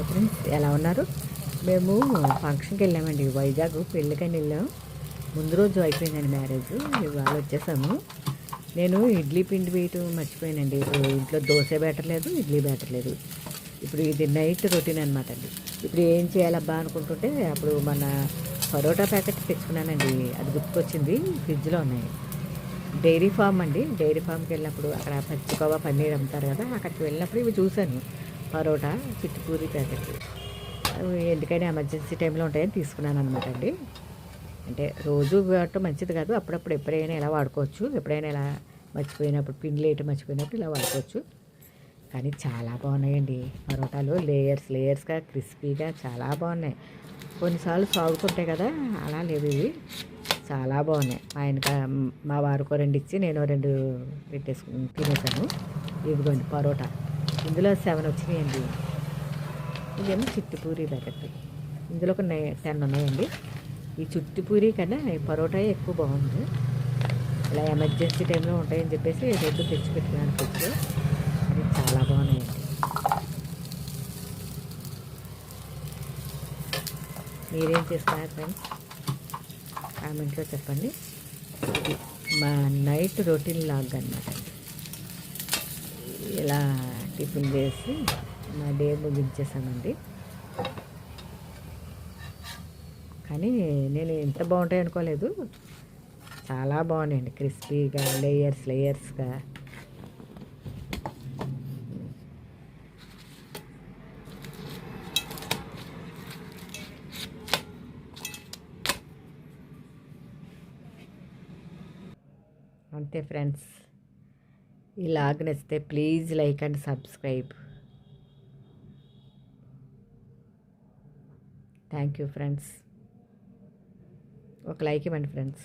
Hi friends ఎలా ఉన్నారు? మేము ఫంక్షన్కి వెళ్ళామండి వైజాగ్ పెళ్ళికని వెళ్ళాం. ముందు రోజు అయిపోయిందండి మ్యారేజ్ ఇవాళ వచ్చేసాము. నేను ఇడ్లీ పిండి వేయటం మర్చిపోయానండి. ఇంట్లో దోశ బెట్టలేదు ఇడ్లీ బెట్టలేదు ఇప్పుడు ఇది నైట్ రొటీన్ అనమాట అండి. ఇప్పుడు ఏం చేయాలబ్బా అనుకుంటుంటే అప్పుడు మన పరోటా ప్యాకెట్ తెచ్చుకున్నానండి. అది గుర్తుకొచ్చింది ఫ్రిడ్జ్లో ఉన్నాయి. డైరీ ఫామ్ అండి. డైరీ ఫామ్కి వెళ్ళినప్పుడు అక్కడ పచ్చికోవా పన్నీర్ అమ్ముతారు కదా అక్కడికి వెళ్ళినప్పుడు ఇవి చూశాను. పరోటా చిట్టుపూరి ప్యాకెట్. ఎందుకైనా ఎమర్జెన్సీ టైంలో ఉంటాయని తీసుకున్నాను అనమాట అండి. అంటే రోజు వాడటం మంచిది కాదు. అప్పుడప్పుడు ఎప్పుడైనా ఇలా వాడుకోవచ్చు ఎప్పుడైనా ఇలా మర్చిపోయినప్పుడు పిండి లేట మర్చిపోయినప్పుడు ఇలా వాడుకోవచ్చు. కానీ చాలా బాగున్నాయండి పరోటాలు. లేయర్స్ లేయర్స్గా క్రిస్పీగా చాలా బాగున్నాయి. కొన్నిసార్లు సాగుతుంటాయి కదా అలా లేవు ఇవి. చాలా బాగున్నాయి. మా ఆయనక మా వారికో రెండు ఇచ్చి నేను రెండు పెట్టేసుకుని తినేసాను. ఇదిగోండి పరోటా. ఇందులో సెవెన్ వచ్చినాయండి. ఇదేమో చిట్టుపూరి ప్యాకెట్. ఇందులో ఒక నై టెన్ ఉన్నాయండి. ఈ చుట్టుపూరి కన్నా పరోటా ఎక్కువ బాగుంది. ఇలా ఎమర్జెన్సీ టైంలో ఉంటాయని చెప్పేసి రేపు తెచ్చి పెట్టుకున్నాను ఫుడ్ అది చాలా బాగున్నాయండి. మీరేం చేస్తున్నారు ఫ్రెండ్స్? కామెంట్లో చెప్పండి. మా నైట్ రొటీన్ లాగ్ అనమాట ఇలా టిఫిన్ చేసి మా డే ముగించేసానండి కానీ నేను ఎంత బాగుంటాయి అనుకోలేదు. చాలా బాగున్నాయండి. క్రిస్పీగా లేయర్స్ లేయర్స్గా. అంతే ఫ్రెండ్స్. ఈ లాగ్ నచ్చితే please like and subscribe. Thank you friends ఒక లైక్ ఇవ్వండి ఫ్రెండ్స్